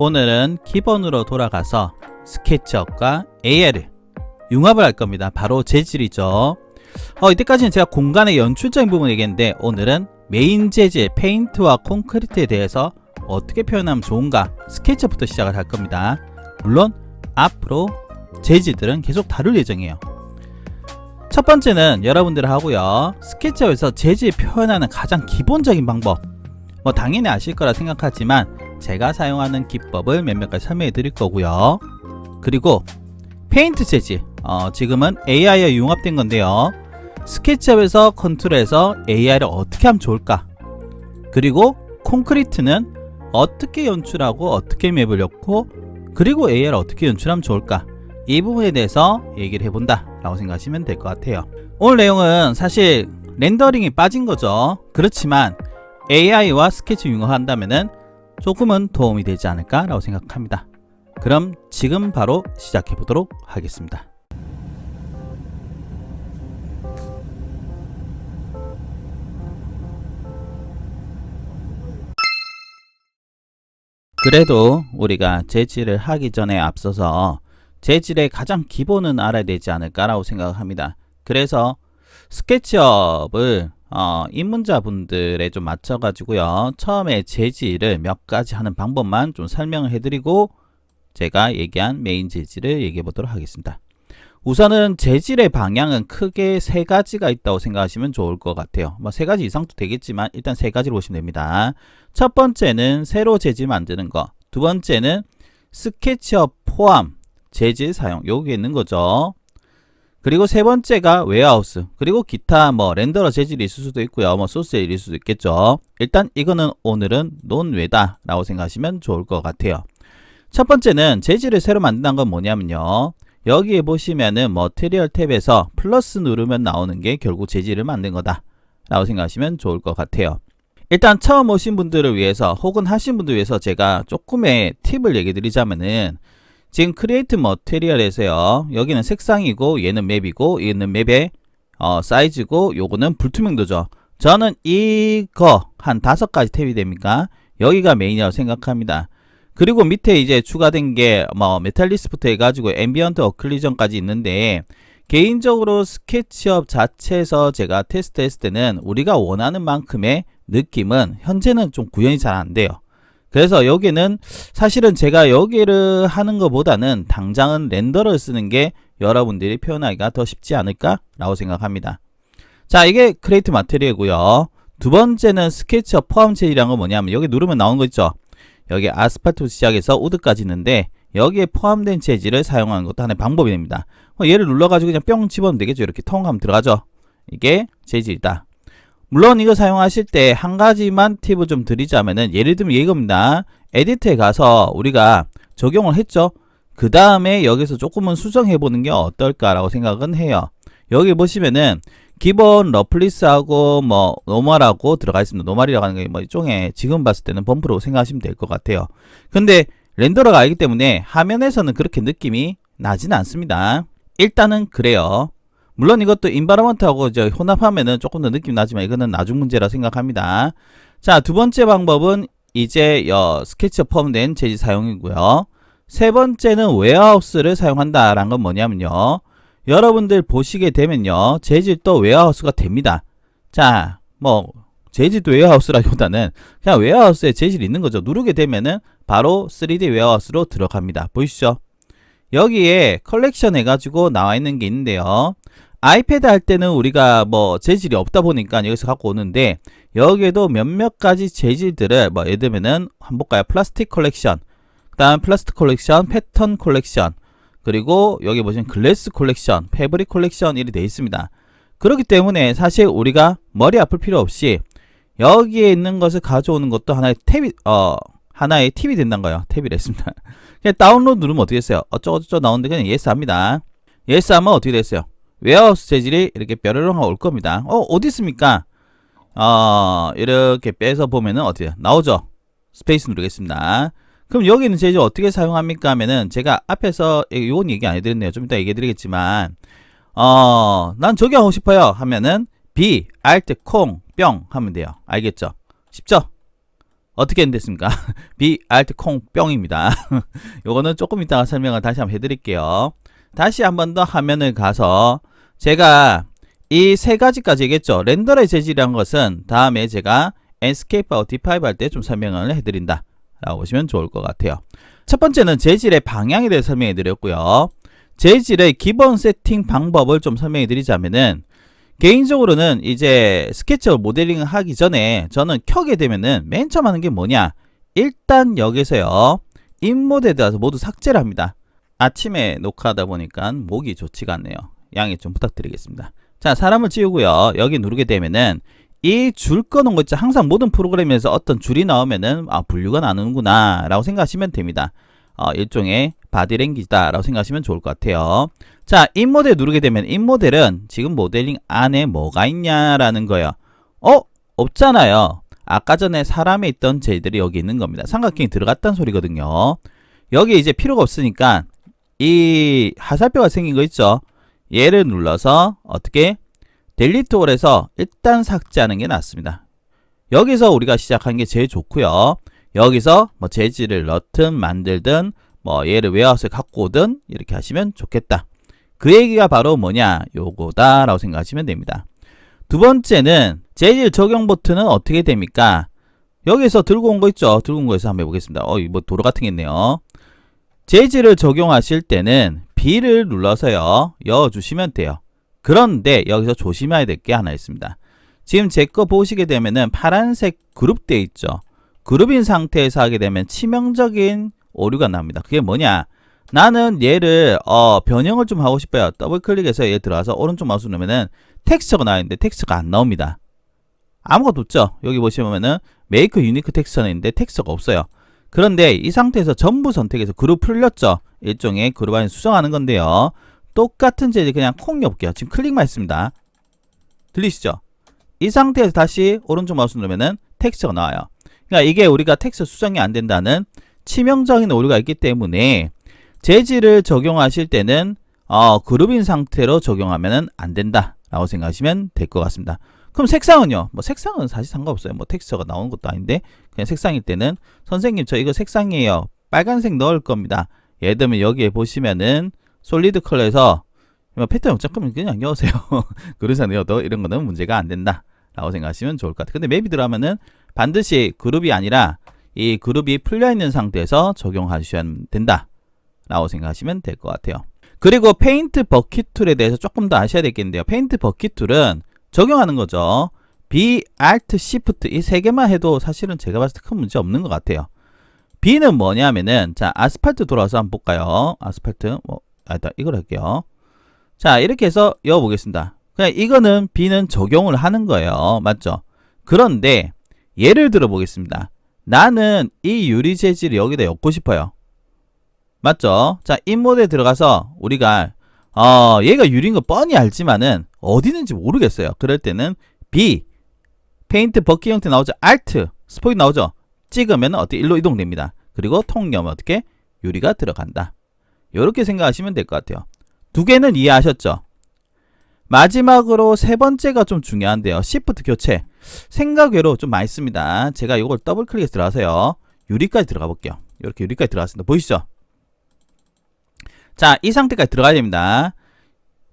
오늘은 기본으로 돌아가서 스케치업과 AI를 융합을 할 겁니다. 바로 재질이죠. 어, 이때까지는 제가 공간의 연출적인 부분 얘기했는데 오늘은 메인 재질, 페인트와 콘크리트에 대해서 어떻게 표현하면 좋은가 스케치업부터 시작을 할 겁니다. 물론 앞으로 재질들은 계속 다룰 예정이에요. 첫 번째는 여러분들 하고요. 스케치업에서 재질 표현하는 가장 기본적인 방법. 뭐 당연히 아실 거라 생각하지만 제가 사용하는 기법을 몇몇 가지 설명해 드릴 거고요. 그리고 페인트 재질. 어, 지금은 AI에 융합된 건데요. 스케치업에서 컨트롤해서 AI를 어떻게 하면 좋을까? 그리고 콘크리트는 어떻게 연출하고 어떻게 맵을 엮고 그리고 AI를 어떻게 연출하면 좋을까? 이 부분에 대해서 얘기를 해본다 라고 생각하시면 될 것 같아요 오늘 내용은 사실 렌더링이 빠진 거죠 그렇지만 AI와 스케치 융합한다면 조금은 도움이 되지 않을까 라고 생각합니다 그럼 지금 바로 시작해 보도록 하겠습니다 그래도 우리가 재질을 하기 전에 앞서서 재질의 가장 기본은 알아야 되지 않을까라고 생각합니다. 그래서 스케치업을 어, 입문자분들에 좀 맞춰가지고요. 처음에 재질을 몇 가지 하는 방법만 좀 설명을 해드리고 제가 얘기한 메인 재질을 얘기해 보도록 하겠습니다. 우선은 재질의 방향은 크게 세 가지가 있다고 생각하시면 좋을 것 같아요. 뭐 세 가지 이상도 되겠지만 일단 세 가지로 보시면 됩니다. 첫 번째는 새로 재질 만드는 거. 두 번째는 스케치업 포함 재질 사용. 여기 있는 거죠. 그리고 세 번째가 웨어하우스. 그리고 기타 뭐 렌더러 재질이 있을 수도 있고요. 뭐 있을 수도 있겠죠. 일단 이거는 오늘은 논외다 라고 생각하시면 좋을 것 같아요. 첫 번째는 재질을 새로 만든다는 건 뭐냐면요. 여기에 보시면은 머티리얼 탭에서 플러스 누르면 나오는 게 결국 재질을 만든 거다 라고 생각하시면 좋을 것 같아요 일단 처음 오신 분들을 위해서 혹은 하신 분들 위해서 제가 조금의 팁을 얘기 드리자면은 지금 크리에이트 머티리얼에서요 여기는 색상이고 얘는 맵이고 얘는 맵의 어, 사이즈고 요거는 불투명도죠. 저는 이거 한 다섯 가지 탭이 됩니까? 여기가 메인이라고 생각합니다. 그리고 밑에 이제 추가된 게 뭐 메탈리스부터 해가지고 앰비언트 어클리전까지 있는데 개인적으로 스케치업 자체에서 제가 테스트 했을 때는 우리가 원하는 만큼의 느낌은 현재는 좀 구현이 잘 안 돼요. 그래서 여기는 사실은 제가 여기를 하는 것보다는 당장은 렌더를 쓰는 게 여러분들이 표현하기가 더 쉽지 않을까 라고 생각합니다. 자 이게 크레이트 마테리얼이고요. 두 번째는 스케치업 포함 체이란 건 뭐냐면 여기 누르면 나오는 거 있죠. 여기 아스팔트 시작해서 우드까지 있는데 여기에 포함된 재질을 사용하는 것도 하나의 방법이 됩니다. 어, 얘를 눌러가지고 그냥 뿅 집어넣으면 되겠죠. 이렇게 통하면 들어가죠. 이게 재질이다. 물론 이거 사용하실 때 한 가지만 팁을 좀 드리자면은 예를 들면 이겁니다. 에디트에 가서 우리가 적용을 했죠. 그 다음에 여기서 조금은 수정해 보는 게 어떨까라고 생각은 해요. 여기 보시면은 기본 러플리스하고 뭐 노멀하고 들어가 있습니다. 노멀이라고 하는 게 뭐 일종의 지금 봤을 때는 범프로 생각하시면 될 것 같아요. 근데 렌더러가 아니기 때문에 화면에서는 그렇게 느낌이 나지는 않습니다. 일단은 그래요. 물론 이것도 인바라먼트하고 저 혼합하면은 조금 더 느낌 나지만 이거는 나중 문제라 생각합니다. 자, 두 번째 방법은 이제 여 스케치업 포함된 재질 사용이고요. 세 번째는 웨어하우스를 사용한다라는 건 뭐냐면요. 여러분들 보시게 되면요. 재질도 웨어하우스가 됩니다. 자, 뭐 재질도 웨어하우스라기보다는 그냥 웨어하우스에 재질이 있는 거죠. 누르게 되면은 바로 3D 웨어하우스로 들어갑니다. 보이시죠? 여기에 컬렉션 해가지고 나와 있는 게 있는데요. 아이패드 할 때는 우리가 뭐 재질이 없다 보니까 여기서 갖고 오는데 여기에도 몇몇 가지 재질들을 뭐 예를 들면은 한번 볼까요? 플라스틱 컬렉션, 그 다음 플라스틱 컬렉션, 패턴 컬렉션, 그리고 여기 보시면 글래스 콜렉션, 패브릭 콜렉션 이렇게 되어 있습니다. 그렇기 때문에 사실 우리가 머리 아플 필요 없이 여기에 있는 것을 가져오는 것도 하나의 탭이 어 하나의 팁이 된다는 거예요. 탭이 됐습니다. 그냥 다운로드 누르면 어떻게 됐어요? 어쩌고저쩌고 나오는데 그냥 예스 합니다. 예스 하면 어떻게 됐어요? 웨어하우스 재질이 이렇게 뾰로롱 올 겁니다. 어 어디 있습니까? 어 이렇게 빼서 보면은 어떻게 나오죠? 스페이스 누르겠습니다. 그럼 여기 있는 재질 어떻게 사용합니까 하면은 제가 앞에서 이건 얘기 안 해드렸네요. 좀 이따 얘기해 드리겠지만 어, 난 저기 하고 싶어요 하면은 B, Alt, 콩, 뿅 하면 돼요. 알겠죠? 쉽죠? 어떻게 됐습니까? B Alt 콩 뿅입니다. 요거는 조금 이따가 설명을 다시 한번 해드릴게요. 다시 한 번 더 화면을 가서 제가 이 세 가지까지 얘기했죠. 렌더의 재질이란 것은 다음에 제가 Escape하고 D5 할 때 좀 설명을 해드린다. 라고 보시면 좋을 것 같아요. 첫 번째는 재질의 방향에 대해 설명해 드렸고요. 재질의 기본 세팅 방법을 좀 설명해 드리자면은 개인적으로는 이제 스케치업 모델링을 하기 전에 저는 켜게 되면은 맨 처음 하는 게 뭐냐 일단 여기서요 인모드에 들어가서 모두 삭제를 합니다 아침에 녹화하다 보니까 목이 좋지가 않네요 양해 좀 부탁드리겠습니다 자 사람을 지우고요 여기 누르게 되면은 이 줄 꺼놓은 거 있죠 항상 모든 프로그램에서 어떤 줄이 나오면은 아 분류가 나누는구나 라고 생각하시면 됩니다 어, 일종의 바디랭귀지다 라고 생각하시면 좋을 것 같아요 자, 인모델 누르게 되면 인모델은 지금 모델링 안에 뭐가 있냐라는 거예요. 어? 없잖아요. 아까 전에 사람에 있던 젤들이 여기 있는 겁니다. 삼각형이 들어갔다는 소리거든요. 여기 이제 필요가 없으니까 이 화살표가 생긴 거 있죠? 얘를 눌러서 어떻게? 델리트 홀에서 일단 삭제하는 게 낫습니다. 여기서 우리가 시작하는 게 제일 좋고요. 여기서 뭐 재질을 넣든 만들든 뭐 얘를 웨어하우스에 갖고 오든 이렇게 하시면 좋겠다. 그 얘기가 바로 뭐냐? 요거다 라고 생각하시면 됩니다. 두 번째는 재질 적용 버튼은 어떻게 됩니까? 여기서 들고 온 거 있죠? 들고 온 거에서 한번 해보겠습니다. 어 이 뭐 도로 같은 게 있네요. 재질을 적용하실 때는 B를 눌러서요 열어주시면 돼요 그런데 여기서 조심해야 될 게 하나 있습니다 지금 제 거 보시게 되면은 파란색 그룹돼 있죠 그룹인 상태에서 하게 되면 치명적인 오류가 납니다 그게 뭐냐 나는 얘를 어, 변형을 좀 하고 싶어요. 더블 클릭해서 얘 들어와서 오른쪽 마우스 누르면은 텍스처가 나와있는데 텍스처가 안 나옵니다. 아무것도 없죠. 여기 보시면은 메이크 유니크 텍스처는 있는데 텍스처가 없어요. 그런데 이 상태에서 전부 선택해서 그룹 풀렸죠. 일종의 그룹 안에 수정하는 건데요. 똑같은 재질 그냥 콩 엽게요. 지금 클릭만 했습니다. 들리시죠? 이 상태에서 다시 오른쪽 마우스 누르면은 텍스처가 나와요. 그러니까 이게 우리가 텍스처 수정이 안 된다는 치명적인 오류가 있기 때문에 재질을 적용하실 때는 어, 그룹인 상태로 적용하면 안 된다 라고 생각하시면 될 것 같습니다 그럼 색상은요? 뭐 색상은 사실 상관없어요. 뭐 텍스처가 나오는 것도 아닌데 그냥 색상일 때는 선생님 저 이거 색상이에요. 빨간색 넣을 겁니다. 예를 들면 여기에 보시면은 솔리드 컬러에서 뭐 패턴 어차피 그냥 넣으세요. 그래서 넣어도 이런 거는 문제가 안 된다. 라고 생각하시면 좋을 것 같아요. 근데 맵이 들어가면은 반드시 그룹이 아니라 이 그룹이 풀려 있는 상태에서 적용하셔야 된다. 라고 생각하시면 될 것 같아요. 그리고 페인트 버킷 툴에 대해서 조금 더 아셔야 되겠는데요. 페인트 버킷 툴은 적용하는 거죠. B, Alt, Shift 이 세 개만 해도 사실은 제가 봤을 때 큰 문제 없는 것 같아요. B는 뭐냐면은 자 아스팔트 돌아와서 한번 볼까요? 아스팔트 뭐 아, 일단 이걸 할게요. 자 이렇게 해서 여보겠습니다. 그냥 이거는 B는 적용을 하는 거예요. 맞죠? 그런데 예를 들어 보겠습니다. 나는 이 유리 재질을 여기다 엮고 싶어요. 맞죠? 자, 인모드에 들어가서 우리가 어, 얘가 유리인 거 뻔히 알지만은 어디 있는지 모르겠어요. 그럴 때는 B 페인트 버킷 형태 나오죠. Alt 스포이 나오죠. 찍으면 어떻게 일로 이동됩니다. 그리고 통념 어떻게 유리가 들어간다. 이렇게 생각하시면 될 것 같아요. 두 개는 이해하셨죠? 마지막으로 세 번째가 좀 중요한데요. Shift 교체. 생각외로 좀 많이 씁니다. 제가 이걸 더블 클릭해서 들어가서요. 유리까지 들어가 볼게요. 이렇게 유리까지 들어갔습니다. 보이시죠? 자, 이 상태까지 들어가야 됩니다.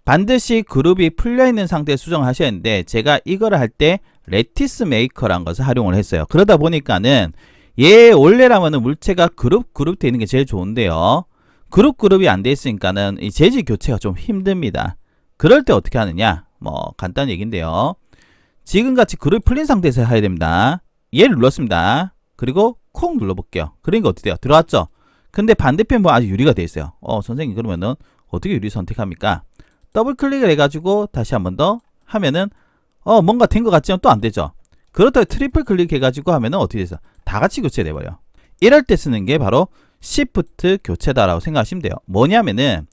반드시 그룹이 풀려있는 상태에 수정을 하셔야 하는데 제가 이거를 할 때 레티스 메이커란 것을 활용을 했어요. 그러다 보니까는 얘 원래라면은 물체가 그룹 그룹 되어 있는 게 제일 좋은데요. 그룹 그룹이 안 돼 있으니까는 이 재질 교체가 좀 힘듭니다. 그럴 때 어떻게 하느냐? 뭐 간단한 얘기인데요. 지금같이 그룹이 풀린 상태에서 해야 됩니다. 얘를 눌렀습니다. 그리고 콩 눌러볼게요. 그러니까 어떻게 돼요? 들어왔죠? 근데 반대편 보면 아주 유리가 되어 있어요. 어, 선생님 그러면은 어떻게 유리 선택합니까? 더블 클릭을 해가지고 다시 한 번 더 하면은 어 뭔가 된 것 같지만 또 안 되죠. 그렇다고 트리플 클릭해가지고 하면은 어떻게 돼서 다 같이 교체돼 버려. 이럴 때 쓰는 게 바로 Shift 교체다라고 생각하시면 돼요. 뭐냐면은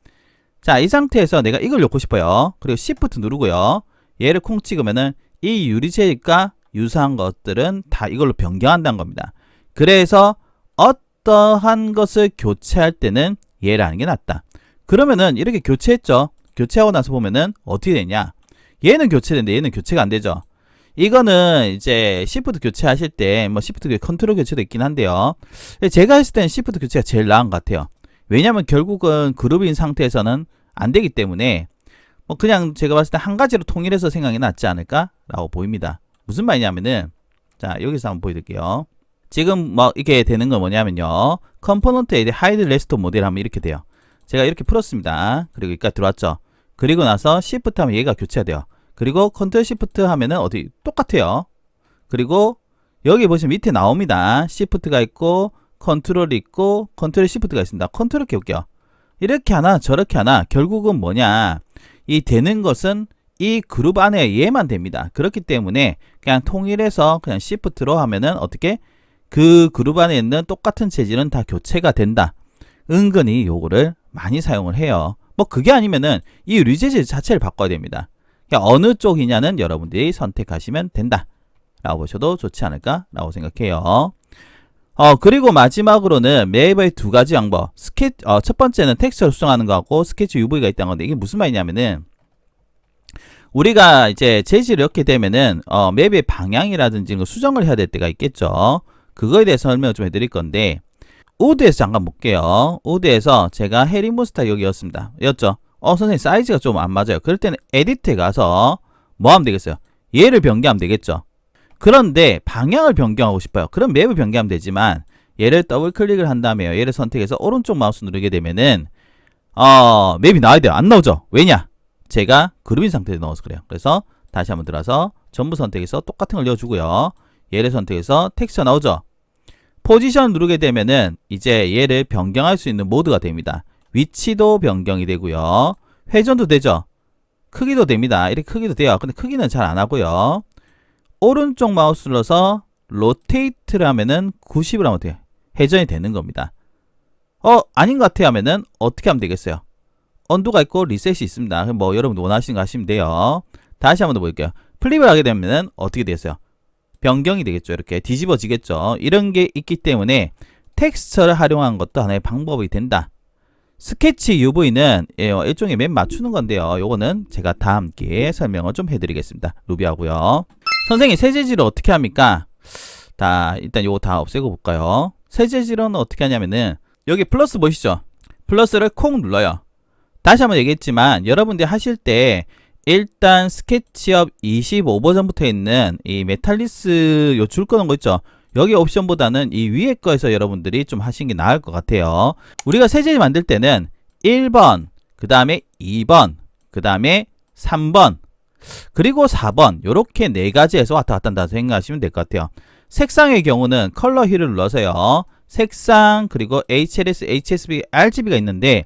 자 이 상태에서 내가 이걸 넣고 싶어요. 그리고 Shift 누르고요. 얘를 콩 찍으면은 이 유리체과 유사한 것들은 다 이걸로 변경한다는 겁니다. 그래서 어떤 어떠한 것을 교체할 때는 얘를 하는 게 낫다. 그러면은 이렇게 교체했죠. 교체하고 나서 보면은 어떻게 되냐? 얘는 교체되는데 얘는 교체가 안 되죠. 이거는 이제 시프트 교체하실 때 뭐 시프트 컨트롤 교체도 있긴 한데요. 제가 했을 때는 시프트 교체가 제일 나은 것 같아요. 왜냐면 결국은 그룹인 상태에서는 안 되기 때문에 뭐 그냥 제가 봤을 때 한 가지로 통일해서 생각이 낫지 않을까라고 보입니다. 무슨 말이냐면은 자 여기서 한번 보여드릴게요. 지금 뭐 이게 되는 건 뭐냐면요. 컴포넌트에 하이드 레스토 모델 하면 이렇게 돼요. 제가 이렇게 풀었습니다. 그리고 여기까지 들어왔죠. 그리고 나서 시프트 하면 얘가 교체가 돼요. 그리고 컨트롤 시프트 하면은 어디 똑같아요. 그리고 여기 보시면 밑에 나옵니다. 시프트가 있고 컨트롤이 있고 컨트롤 시프트가 있습니다. 컨트롤 켜볼게요. 이렇게 하나 저렇게 하나 결국은 뭐냐 이 되는 것은 이 그룹 안에 얘만 됩니다. 그렇기 때문에 그냥 통일해서 그냥 시프트로 하면은 어떻게 그 그룹 안에 있는 똑같은 재질은 다 교체가 된다. 은근히 요거를 많이 사용을 해요. 뭐 그게 아니면은 이 리재질 자체를 바꿔야 됩니다. 그러니까 어느 쪽이냐는 여러분들이 선택하시면 된다. 라고 보셔도 좋지 않을까 라고 생각해요. 어, 그리고 마지막으로는 매이버의 두 가지 방법. 스케 어, 첫 번째는 텍스처를 수정하는 거하고 스케치 UV가 있다는 건데 이게 무슨 말이냐면은 우리가 이제 재질을 넣게 되면은 어, 맵의 방향이라든지 수정을 해야 될 때가 있겠죠. 그거에 대해서 설명을 좀 해드릴 건데 우드에서 잠깐 볼게요. 우드에서 제가 해리 몬스타 여기였습니다. 였죠. 어 선생님 사이즈가 좀 안 맞아요. 그럴 때는 에디트에 가서 뭐 하면 되겠어요? 얘를 변경하면 되겠죠. 그런데 방향을 변경하고 싶어요. 그럼 맵을 변경하면 되지만 얘를 더블 클릭을 한 다음에 얘를 선택해서 오른쪽 마우스 누르게 되면은 어 맵이 나와야 돼요. 안 나오죠. 왜냐? 제가 그룹인 상태에 넣어서 그래요. 그래서 다시 한번 들어서 전부 선택해서 똑같은 걸 넣어주고요. 얘를 선택해서 텍스처 나오죠. 포지션 누르게 되면은 이제 얘를 변경할 수 있는 모드가 됩니다. 위치도 변경이 되고요. 회전도 되죠. 크기도 됩니다. 이렇게 크기도 돼요. 근데 크기는 잘 안 하고요. 오른쪽 마우스 눌러서 로테이트를 하면은 90을 하면 돼요. 회전이 되는 겁니다. 어, 아닌 것 같아 하면은 어떻게 하면 되겠어요? 언두가 있고 리셋이 있습니다. 뭐 여러분 원하시는 거 하시면 돼요. 다시 한번 더 볼게요. 플립을 하게 되면은 어떻게 되겠어요? 변경이 되겠죠. 이렇게 뒤집어지겠죠. 이런 게 있기 때문에 텍스처를 활용한 것도 하나의 방법이 된다. 스케치 UV는 예, 일종의 맨 맞추는 건데요. 요거는 제가 다 함께 설명을 좀 해드리겠습니다. 루비하고요. 선생님 세제질을 어떻게 합니까? 다 일단 요거 다 없애고 볼까요? 세제질은 어떻게 하냐면은 여기 플러스 보이시죠? 플러스를 콕 눌러요. 다시 한번 얘기했지만 여러분들이 하실 때 일단 스케치업 25 버전부터 있는 이 메탈리스 요줄 거는 거 있죠? 여기 옵션보다는 이 위에 거에서 여러분들이 좀 하시는 게 나을 것 같아요. 우리가 세제를 만들 때는 1번, 그 다음에 2번, 그 다음에 3번, 그리고 4번 요렇게 네 가지에서 왔다 갔다 한다 생각하시면 될 것 같아요. 색상의 경우는 컬러 휠을 눌러서요. 색상 그리고 HLS, HSB, RGB가 있는데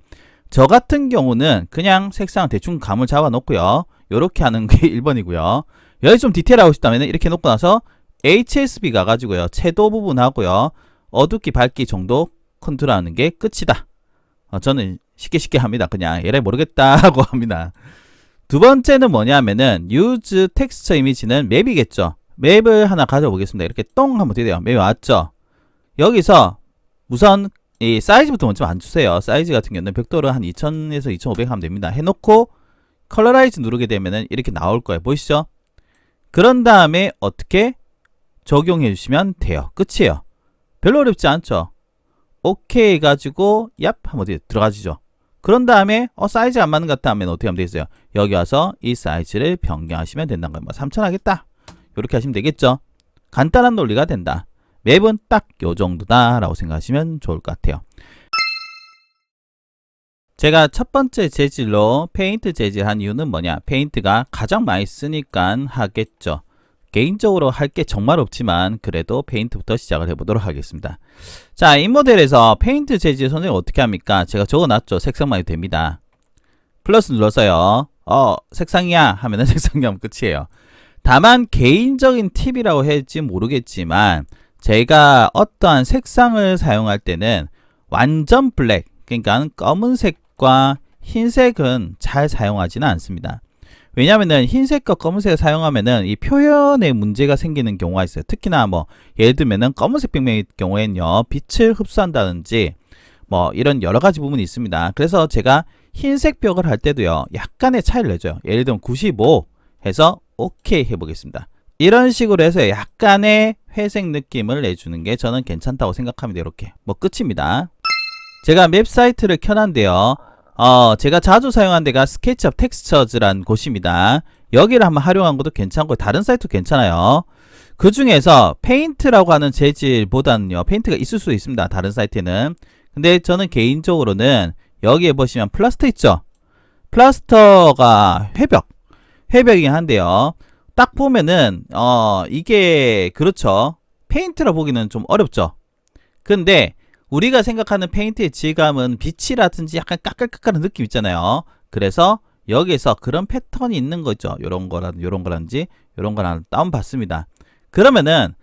저 같은 경우는 그냥 색상 대충 감을 잡아 놓고요. 요렇게 하는 게 1번이고요. 여기 좀 디테일하고 싶다면 이렇게 놓고 나서 HSB 가가지고요. 채도 부분 하고요. 어둡기 밝기 정도 컨트롤하는 게 끝이다. 어, 저는 쉽게 쉽게 합니다. 그냥 얘를 모르겠다 하고 합니다. 두 번째는 뭐냐면은 use texture 이미지는 맵이겠죠. 맵을 하나 가져보겠습니다. 이렇게 똥 하면 돼요. 맵이 왔죠. 여기서 우선 이 사이즈부터 먼저 안 주세요. 사이즈 같은 경우는 벽돌은 한 2000에서 2500 하면 됩니다. 해놓고 컬러라이즈 누르게 되면은 이렇게 나올 거예요. 보이시죠? 그런 다음에 어떻게 적용해 주시면 돼요. 끝이에요. 별로 어렵지 않죠? 오케이 해가지고 얍 한번 들어가지죠. 그런 다음에 어 사이즈 안 맞는 것 같다 하면 어떻게 하면 되겠어요? 여기 와서 이 사이즈를 변경하시면 된다는 거예요. 뭐 3천 하겠다. 이렇게 하시면 되겠죠? 간단한 논리가 된다. 맵은 딱 요 정도다 라고 생각하시면 좋을 것 같아요. 제가 첫 번째 재질로 페인트 재질한 이유는 뭐냐? 페인트가 가장 많이 쓰니까 하겠죠. 개인적으로 할 게 정말 없지만 그래도 페인트부터 시작을 해보도록 하겠습니다. 자, 이 모델에서 페인트 재질 선생님 어떻게 합니까? 제가 적어놨죠. 색상만 해도 됩니다. 플러스 눌러서요. 어, 색상이야 하면은 색상이 하면 끝이에요. 다만 개인적인 팁이라고 할지 모르겠지만 제가 어떠한 색상을 사용할 때는 완전 블랙, 그러니까 검은색과 흰색은 잘 사용하지는 않습니다. 왜냐면은 흰색과 검은색을 사용하면은 이 표현에 문제가 생기는 경우가 있어요. 특히나 뭐 예를 들면은 검은색 벽면의 경우에는요 빛을 흡수한다든지 뭐 이런 여러 가지 부분이 있습니다. 그래서 제가 흰색 벽을 할 때도요 약간의 차이를 내줘요. 예를 들면 95 해서 오케이 해보겠습니다. 이런 식으로 해서 약간의 회색 느낌을 내주는 게 저는 괜찮다고 생각합니다. 이렇게 뭐 끝입니다. 제가 맵 사이트를 켜놨는데요. 어, 제가 자주 사용한 데가 스케치업 텍스처즈란 곳입니다. 여기를 한번 활용한 것도 괜찮고 다른 사이트도 괜찮아요. 그 중에서 페인트라고 하는 재질보다는요. 페인트가 있을 수 있습니다. 다른 사이트는. 근데 저는 개인적으로는 여기에 보시면 플라스터 있죠. 플라스터가 회벽. 회벽이긴 한데요. 딱 보면은 어 이게 그렇죠. 페인트라 보기는 좀 어렵죠. 근데 우리가 생각하는 페인트의 질감은 빛이라든지 약간 까끌까끌한 느낌 있잖아요. 그래서 여기에서 그런 패턴이 있는 거죠. 요런 거라든지 요런 거라든지 요런 거랑 다운 받습니다. 그러면은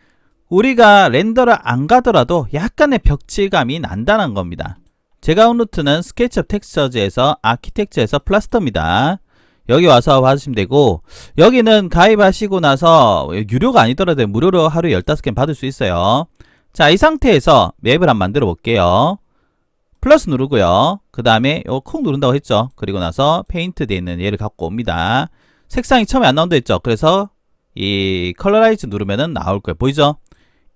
우리가 렌더를 안 가더라도 약간의 벽질감이 난다는 겁니다. 제가 온 루트는 스케치업 텍스처즈에서 아키텍처에서 플라스터입니다. 여기 와서 봐주시면 되고 여기는 가입하시고 나서 유료가 아니더라도 무료로 하루에 15개 받을 수 있어요. 자, 이 상태에서 맵을 한번 만들어 볼게요. 플러스 누르고요. 그 다음에 요콕 누른다고 했죠. 그리고 나서 페인트 되어 있는 얘를 갖고 옵니다. 색상이 처음에 안 나온다 했죠. 그래서 이 컬러라이즈 누르면은 나올 거예요. 보이죠?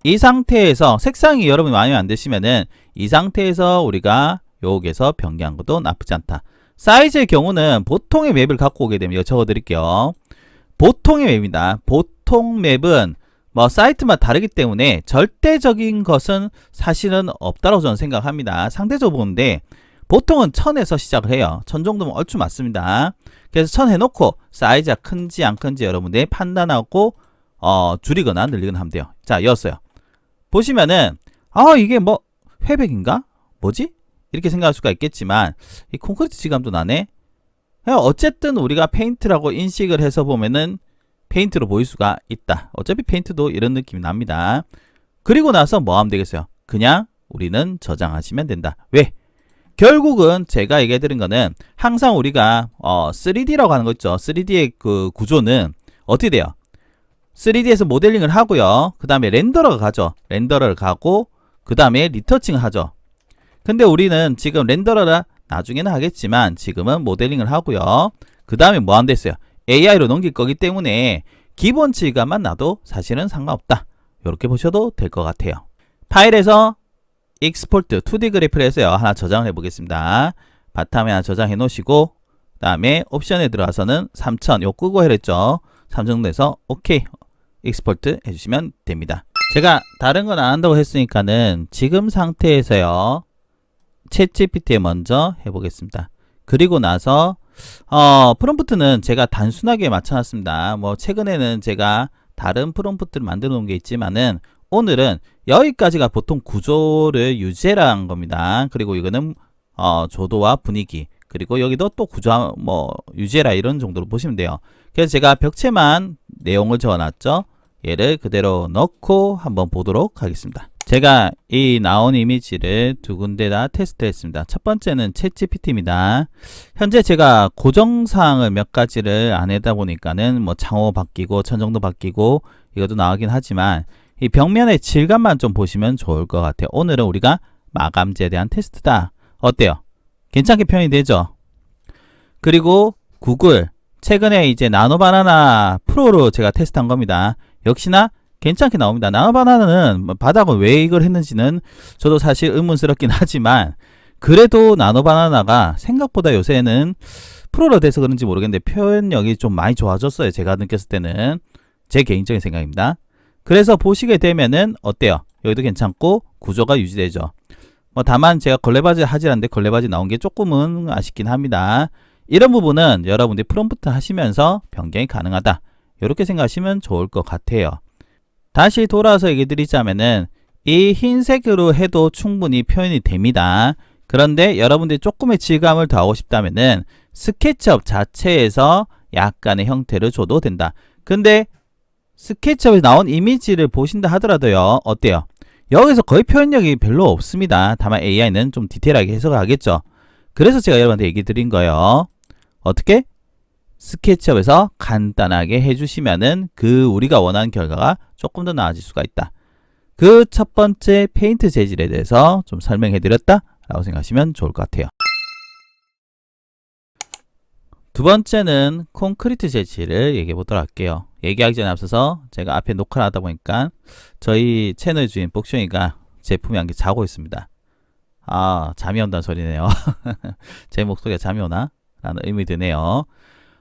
이 상태에서 색상이 여러분이 마음에 안 드시면은 이 상태에서 우리가 여기에서 변경한 것도 나쁘지 않다. 사이즈의 경우는 보통의 맵을 갖고 오게 되면 이거 적어 드릴게요. 보통의 맵입니다. 보통 맵은 뭐 사이트마다 다르기 때문에 절대적인 것은 사실은 없다고 저는 생각합니다. 상대적으로 보는데 보통은 천에서 시작을 해요. 천 정도면 얼추 맞습니다. 그래서 천 해놓고 사이즈가 큰지 안 큰지 여러분들이 판단하고 어, 줄이거나 늘리거나 하면 돼요. 자, 이었어요. 보시면은 아 이게 뭐 회백인가? 뭐지? 이렇게 생각할 수가 있겠지만 이 콘크리트 질감도 나네. 어쨌든 우리가 페인트라고 인식을 해서 보면은 페인트로 보일 수가 있다. 어차피 페인트도 이런 느낌이 납니다. 그리고 나서 뭐 하면 되겠어요? 그냥 우리는 저장하시면 된다. 왜? 결국은 제가 얘기해 드린 거는 항상 우리가 어 3D라고 하는 거 있죠. 3D의 그 구조는 어떻게 돼요? 3D에서 모델링을 하고요. 그 다음에 렌더러가 가죠. 렌더러를 가고 그 다음에 리터칭을 하죠. 근데 우리는 지금 렌더러라 나중에는 하겠지만 지금은 모델링을 하고요. 그 다음에 뭐 한다 했어요? AI로 넘길 거기 때문에 기본 질감만 나도 사실은 상관없다. 이렇게 보셔도 될 것 같아요. 파일에서 익스포트 2D 그래프를 해서요. 하나 저장을 해 보겠습니다. 바탕에 하나 저장해 놓으시고 그 다음에 옵션에 들어가서는 3000 요 끄고 해랬죠. 3 정도 해서 오케이 익스포트 해주시면 됩니다. 제가 다른 건 안 한다고 했으니까는 지금 상태에서요. 챗 GPT에 먼저 해보겠습니다. 그리고 나서 어, 프롬프트는 제가 단순하게 맞춰놨습니다. 뭐 최근에는 제가 다른 프롬프트를 만들어 놓은 게 있지만은 오늘은 여기까지가 보통 구조를 유지해라는 겁니다. 그리고 이거는 어, 조도와 분위기 그리고 여기도 또 구조 뭐 유지해라 이런 정도로 보시면 돼요. 그래서 제가 벽체만 내용을 적어놨죠. 얘를 그대로 넣고 한번 보도록 하겠습니다. 제가 이 나온 이미지를 두 군데 다 테스트했습니다. 첫 번째는 챗GPT입니다. 현재 제가 고정사항을 몇 가지를 안 해다 보니까는 뭐 창호 바뀌고 천정도 바뀌고 이것도 나오긴 하지만 이 벽면의 질감만 좀 보시면 좋을 것 같아요. 오늘은 우리가 마감재에 대한 테스트다. 어때요? 괜찮게 표현이 되죠? 그리고 구글 최근에 이제 나노바나나 프로로 제가 테스트한 겁니다. 역시나 괜찮게 나옵니다. 나노바나나는 뭐 바닥은 왜 이걸 했는지는 저도 사실 의문스럽긴 하지만 그래도 나노바나나가 생각보다 요새는 프로로 돼서 그런지 모르겠는데 표현력이 좀 많이 좋아졌어요. 제가 느꼈을 때는 제 개인적인 생각입니다. 그래서 보시게 되면은 어때요? 여기도 괜찮고 구조가 유지되죠. 뭐 다만 제가 걸레바지 하지 않는데 걸레바지 나온 게 조금은 아쉽긴 합니다. 이런 부분은 여러분들이 프롬프트 하시면서 변경이 가능하다. 이렇게 생각하시면 좋을 것 같아요. 다시 돌아서 얘기 드리자면은 이 흰색으로 해도 충분히 표현이 됩니다. 그런데 여러분들이 조금의 질감을 더하고 싶다면은 스케치업 자체에서 약간의 형태를 줘도 된다. 근데 스케치업에 나온 이미지를 보신다 하더라도요. 어때요? 여기서 거의 표현력이 별로 없습니다. 다만 AI는 좀 디테일하게 해석을 하겠죠. 그래서 제가 여러분한테 얘기 드린 거예요. 어떻게? 스케치업에서 간단하게 해주시면은 그 우리가 원하는 결과가 조금 더 나아질 수가 있다. 그 첫 번째 페인트 재질에 대해서 좀 설명해 드렸다 라고 생각하시면 좋을 것 같아요. 두 번째는 콘크리트 재질을 얘기해 보도록 할게요. 얘기하기 전에 앞서서 제가 앞에 녹화를 하다 보니까 저희 채널 주인 복쇼이가 제품이 한 개 자고 있습니다. 아, 잠이 온다는 소리네요. 제 목소리가 잠이 오나? 라는 의미 드네요.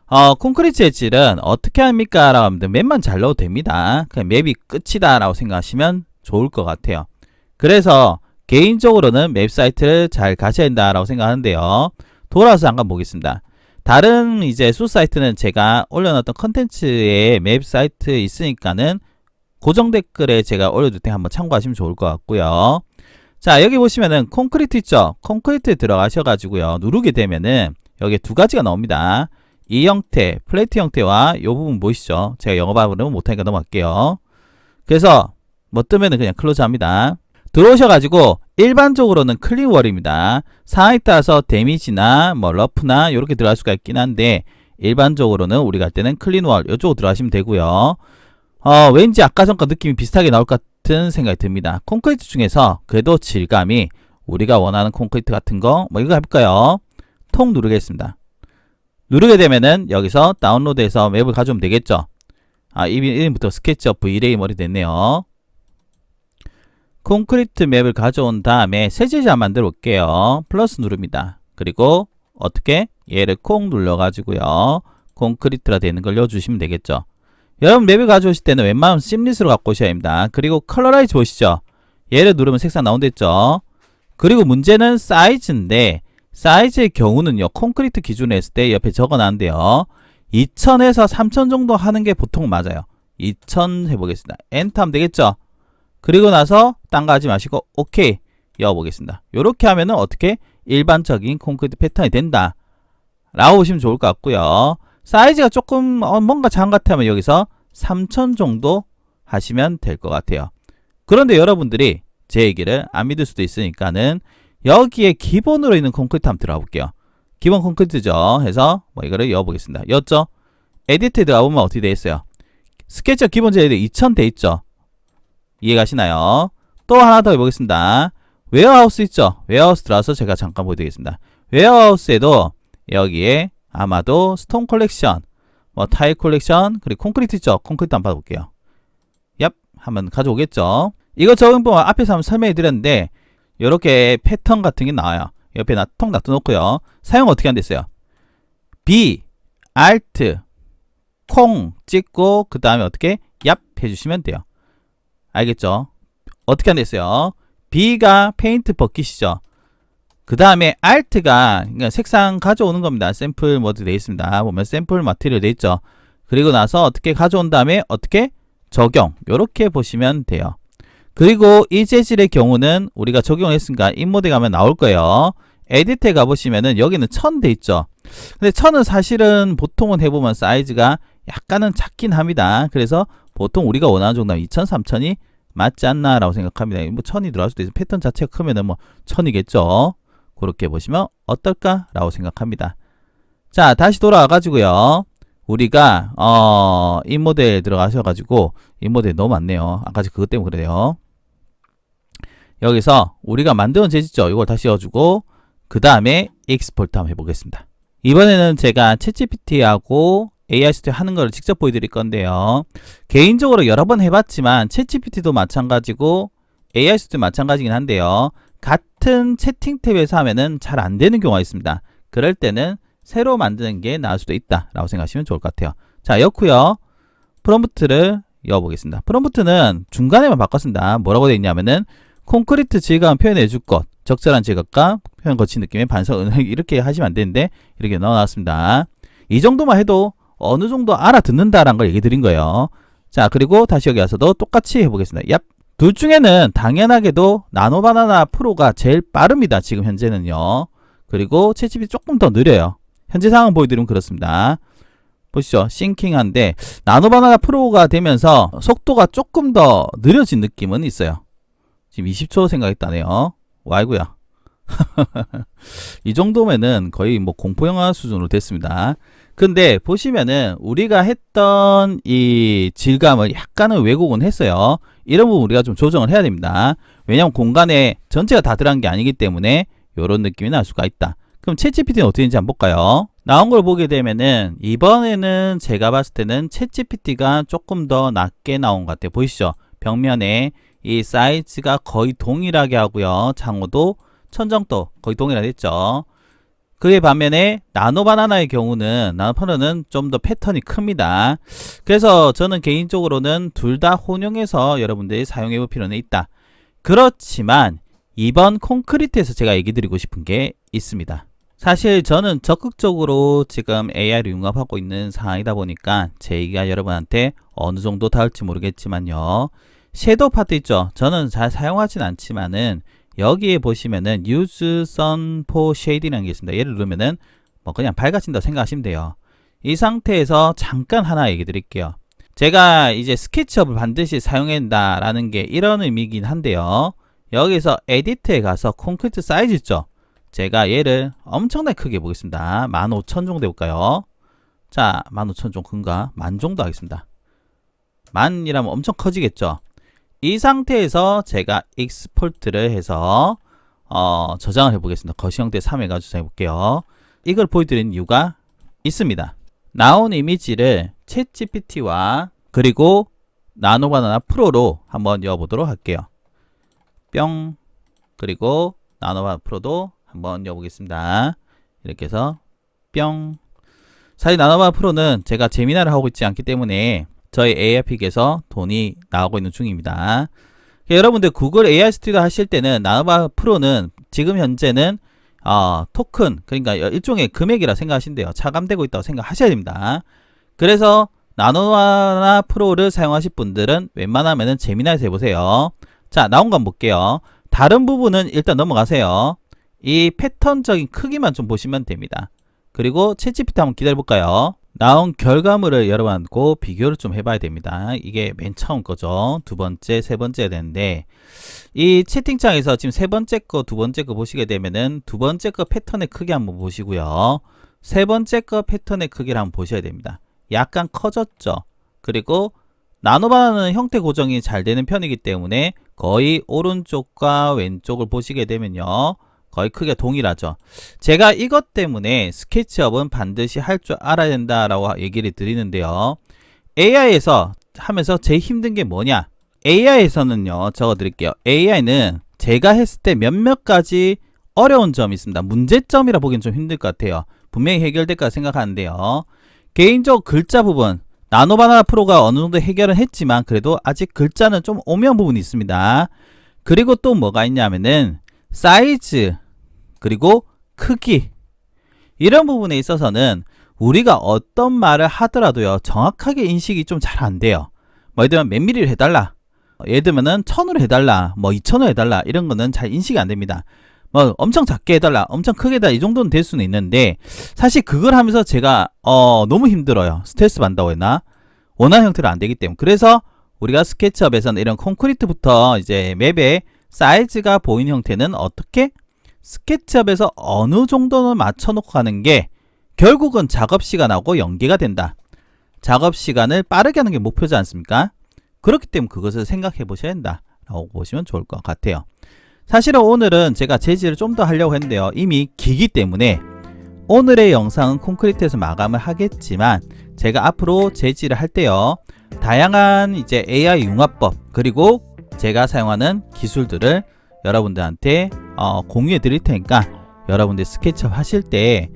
어, 콘크리트의 질은 어떻게 합니까? 라고 하면 맵만 잘 넣어도 됩니다. 그냥 맵이 끝이다 라고 생각하시면 좋을 것 같아요. 그래서 개인적으로는 맵 사이트를 잘 가셔야 된다 라고 생각하는데요. 돌아와서 잠깐 보겠습니다. 다른 이제 수 사이트는 제가 올려놨던 컨텐츠에 맵 사이트 있으니까는 고정 댓글에 제가 올려둘 때 한번 참고하시면 좋을 것 같고요. 자 여기 보시면은 콘크리트 있죠? 콘크리트에 들어가셔가지고요. 누르게 되면은 여기 두 가지가 나옵니다. 이 형태, 플레이트 형태와 이 부분 보이시죠? 제가 영어 발음은 못하니까 넘어갈게요. 그래서 뭐 뜨면은 그냥 클로즈 합니다. 들어오셔가지고 일반적으로는 클린월입니다. 상황에 따라서 데미지나 뭐 러프나 이렇게 들어갈 수가 있긴 한데 일반적으로는 우리가 할 때는 클린월 이쪽으로 들어가시면 되고요. 어, 왠지 아까 전과 느낌이 비슷하게 나올 것 같은 생각이 듭니다. 콘크리트 중에서 그래도 질감이 우리가 원하는 콘크리트 같은 거 뭐 이거 해볼까요? 통 누르겠습니다. 누르게 되면은 여기서 다운로드해서 맵을 가져오면 되겠죠. 아, 이름- 이름부터 스케치업 V-Ray 머리 됐네요. 콘크리트 맵을 가져온 다음에 새 제자 만들어 올게요. 플러스 누릅니다. 그리고 어떻게? 얘를 콩 눌러가지고요. 콘크리트라 되는 걸 넣어주시면 되겠죠. 여러분 맵을 가져오실 때는 웬만하면 심릿으로 갖고 오셔야 합니다. 그리고 컬러라이즈 보시죠. 얘를 누르면 색상 나온댔죠. 그리고 문제는 사이즈인데 사이즈의 경우는요. 콘크리트 기준으로 했을 때 옆에 적어놨는데요. 2000에서 3000 정도 하는 게 보통 맞아요. 2000 해보겠습니다. 엔터 하면 되겠죠. 그리고 나서 딴 거 하지 마시고 오케이 여보겠습니다. 이렇게 하면은 어떻게 일반적인 콘크리트 패턴이 된다. 라고 보시면 좋을 것 같고요. 사이즈가 조금 어, 뭔가 것 같으면 여기서 3000 정도 하시면 될 것 같아요. 그런데 여러분들이 제 얘기를 안 믿을 수도 있으니까는 여기에 기본으로 있는 콘크리트 한번 들어가 볼게요. 기본 콘크리트죠. 해서 뭐 이거를 여보겠습니다. 였죠? 에디트에 들어가 보면 어떻게 돼 있어요? 스케치업 기본 제도 2000 돼 있죠? 이해가시나요? 또 하나 더 해보겠습니다. 웨어하우스 있죠? 웨어하우스 들어와서 제가 잠깐 보여드리겠습니다. 웨어하우스에도 여기에 아마도 스톤 컬렉션, 뭐 타일 컬렉션, 그리고 콘크리트 있죠? 콘크리트 한번 받아볼게요. 얍! 한번 가져오겠죠? 이거 거 앞에서 한번 설명해 드렸는데 이렇게 패턴 같은 게 나와요. 옆에 나, 통 놔둬놓고요. 사용 어떻게 한댔어요? B, Alt, 콩 찍고 그 다음에 어떻게 얍 해주시면 돼요. 알겠죠? 어떻게 한댔어요? B가 페인트 버킷이죠. 그 다음에 Alt가 그러니까 색상 가져오는 겁니다. 샘플 모드 되어 있습니다. 보면 샘플 마테리얼 되어 있죠. 그리고 나서 어떻게 가져온 다음에 어떻게 적용 이렇게 보시면 돼요. 그리고 이 재질의 경우는 우리가 적용했으니까 인모드에 가면 나올 거예요. 에디트에 가보시면은 여기는 천 돼 있죠. 근데 천은 사실은 보통은 해보면 사이즈가 약간은 작긴 합니다. 그래서 보통 우리가 원하는 정도면 2000, 3000이 맞지 않나라고 생각합니다. 뭐 천이 들어갈 수도 있어. 패턴 자체가 크면은 뭐 천이겠죠. 그렇게 보시면 어떨까라고 생각합니다. 자, 다시 돌아와 가지고요. 우리가 어, 이 모델 들어가셔 가지고 이 모델 너무 많네요. 아까 그것 때문에 그래요. 여기서 우리가 만드는 재질죠. 이걸 다시 넣어주고 그 다음에 익스포트 한번 해보겠습니다. 이번에는 제가 챗GPT하고 AI 스튜디오 하는 걸 직접 보여드릴 건데요. 개인적으로 여러 번 해봤지만 챗GPT도 마찬가지고 AI 스튜디오 마찬가지긴 한데요. 같은 채팅 탭에서 하면은 잘 안 되는 경우가 있습니다. 그럴 때는 새로 만드는 게 나을 수도 있다라고 생각하시면 좋을 것 같아요. 자, 였고요. 프롬프트를 여보겠습니다. 프롬프트는 중간에만 바꿨습니다. 뭐라고 되어 있냐면은 콘크리트 질감 표현해 줄 것, 적절한 질감과 표현 거친 느낌의 반성 이렇게 하시면 안 되는데 이렇게 넣어놨습니다. 이 정도만 해도 어느 정도 알아듣는다라는 걸 얘기 드린 거예요. 자, 그리고 다시 여기 와서도 똑같이 해보겠습니다. 얍. 둘 중에는 당연하게도 나노바나나 프로가 제일 빠릅니다. 지금 현재는요. 그리고 채집이 조금 더 느려요. 현재 상황 보여드리면 그렇습니다. 보시죠. 싱킹한데 나노바나나 프로가 되면서 속도가 조금 더 느려진 느낌은 있어요. 지금 20초 생각했다네요. 와이구야. 이 정도면은 거의 뭐 공포영화 수준으로 됐습니다. 근데 보시면은 우리가 했던 이 질감을 약간은 왜곡은 했어요. 이런 부분 우리가 좀 조정을 해야 됩니다. 왜냐면 공간에 전체가 다 들어간 게 아니기 때문에 이런 느낌이 날 수가 있다. 그럼 챗GPT는 어떻게 되는지 한번 볼까요? 나온 걸 보게 되면은 이번에는 제가 봤을 때는 챗GPT가 조금 더 낮게 나온 것 같아요. 보이시죠? 벽면에 이 사이즈가 거의 동일하게 하고요. 장호도 천정도 거의 동일하게 했죠. 그에 반면에 나노바나나의 경우는 나노바나나는 좀 더 패턴이 큽니다. 그래서 저는 개인적으로는 둘 다 혼용해서 여러분들이 사용해 볼 필요는 있다. 그렇지만 이번 콘크리트에서 제가 얘기 드리고 싶은 게 있습니다. 사실 저는 적극적으로 지금 AI를 융합하고 있는 상황이다 보니까 제 얘기가 여러분한테 어느 정도 닿을지 모르겠지만요. 섀도우 파트 있죠? 저는 잘 사용하진 않지만은 여기에 보시면은 use sun for shade이라는 게 있습니다. 얘를 누르면은 뭐 그냥 밝아진다 생각하시면 돼요. 이 상태에서 잠깐 하나 얘기 드릴게요. 제가 이제 스케치업을 반드시 사용해야 한다라는 게 이런 의미이긴 한데요. 여기서 에디트에 가서 콘크리트 사이즈 있죠? 제가 얘를 엄청나게 크게 보겠습니다. 15,000 정도 해볼까요? 자, 15,000 좀 큰가? 만 정도 하겠습니다. 만이라면 엄청 커지겠죠? 이 상태에서 제가 익스포트를 해서 어, 저장을 해보겠습니다. 거시 형태 3 해가지고 저장해볼게요. 이걸 보여드리는 이유가 있습니다. 나온 이미지를 챗 GPT와 그리고 나노바나나 프로로 한번 여보도록 할게요. 뿅 그리고 나노바나나 프로도 한번 여보겠습니다. 이렇게 해서 뿅 사실 나노바나나 프로는 제가 재미나를 하고 있지 않기 때문에 저희 AI픽에서 돈이 나오고 있는 중입니다. 여러분들 구글 AI 스튜디오 하실 때는 나노바 프로는 지금 현재는 어, 토큰 그러니까 일종의 금액이라 생각하신대요. 차감되고 있다고 생각하셔야 됩니다. 그래서 나노바나 프로를 사용하실 분들은 웬만하면은 재미나에서 해보세요. 자 나온 거 한번 볼게요. 다른 부분은 일단 넘어가세요. 이 패턴적인 크기만 좀 보시면 됩니다. 그리고 채찌피트 한번 기다려볼까요? 나온 결과물을 여러분하고 비교를 좀 해봐야 됩니다. 이게 맨 처음 거죠. 두 번째, 세 번째 되는데 이 채팅창에서 지금 세 번째 거, 두 번째 거 보시게 되면은 두 번째 거 패턴의 크기 한번 보시고요. 세 번째 거 패턴의 크기를 한번 보셔야 됩니다. 약간 커졌죠. 그리고 나노바나는 형태 고정이 잘 되는 편이기 때문에 거의 오른쪽과 왼쪽을 보시게 되면요. 거의 크게 동일하죠. 제가 이것 때문에 스케치업은 반드시 할 줄 알아야 된다라고 얘기를 드리는데요. AI에서 하면서 제일 힘든 게 뭐냐? AI에서는요, 적어 드릴게요. AI는 제가 했을 때 몇몇 가지 어려운 점이 있습니다. 문제점이라 보기엔 좀 힘들 것 같아요. 분명히 해결될 거라 생각하는데요. 개인적 글자 부분, 나노바나나 프로가 어느 정도 해결은 했지만 그래도 아직 글자는 좀 오묘한 부분이 있습니다. 그리고 또 뭐가 있냐면은 사이즈, 그리고 크기. 이런 부분에 있어서는 우리가 어떤 말을 하더라도요 정확하게 인식이 좀 잘 안 돼요. 뭐 예를 들면 몇 미리를 해달라. 예를 들면은 천으로 해달라. 뭐 이천으로 해달라. 이런 거는 잘 인식이 안 됩니다. 뭐 엄청 작게 해달라. 엄청 크게 해달라. 이 정도는 될 수는 있는데 사실 그걸 하면서 제가 어 너무 힘들어요. 스트레스 받는다고 했나? 원하는 형태로 안 되기 때문에. 그래서 우리가 스케치업에서는 이런 콘크리트부터 이제 맵에 사이즈가 보이는 형태는 어떻게 스케치업에서 어느 정도는 맞춰놓고 가는 게 결국은 작업 시간하고 연계가 된다. 작업 시간을 빠르게 하는 게 목표지 않습니까? 그렇기 때문에 그것을 생각해 보셔야 된다. 라고 보시면 좋을 것 같아요. 사실은 오늘은 제가 재질을 좀 더 하려고 했는데요. 이미 기기 때문에 오늘의 영상은 콘크리트에서 마감을 하겠지만 제가 앞으로 재질을 할 때요. 다양한 이제 AI 융합법 그리고 제가 사용하는 기술들을 여러분들한테 어, 공유해 드릴 테니까 여러분들 스케치업 하실 때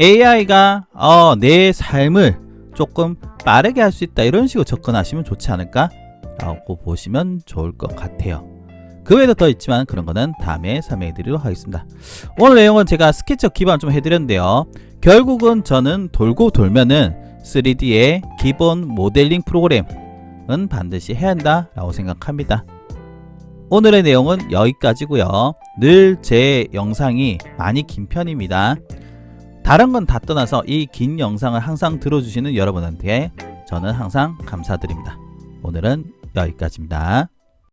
AI가 어, 내 삶을 조금 빠르게 할 수 있다 이런 식으로 접근하시면 좋지 않을까 라고 보시면 좋을 것 같아요. 그 외에도 더 있지만 그런 거는 다음에 설명해 드리도록 하겠습니다. 오늘 내용은 제가 스케치업 기반 좀 해드렸는데요. 결국은 저는 돌고 돌면은 3D의 기본 모델링 프로그램은 반드시 해야 한다 라고 생각합니다 오늘의 내용은 여기까지고요. 늘 제 영상이 많이 긴 편입니다. 다른 건 다 떠나서 이 긴 영상을 항상 들어주시는 여러분한테 저는 항상 감사드립니다. 오늘은 여기까지입니다.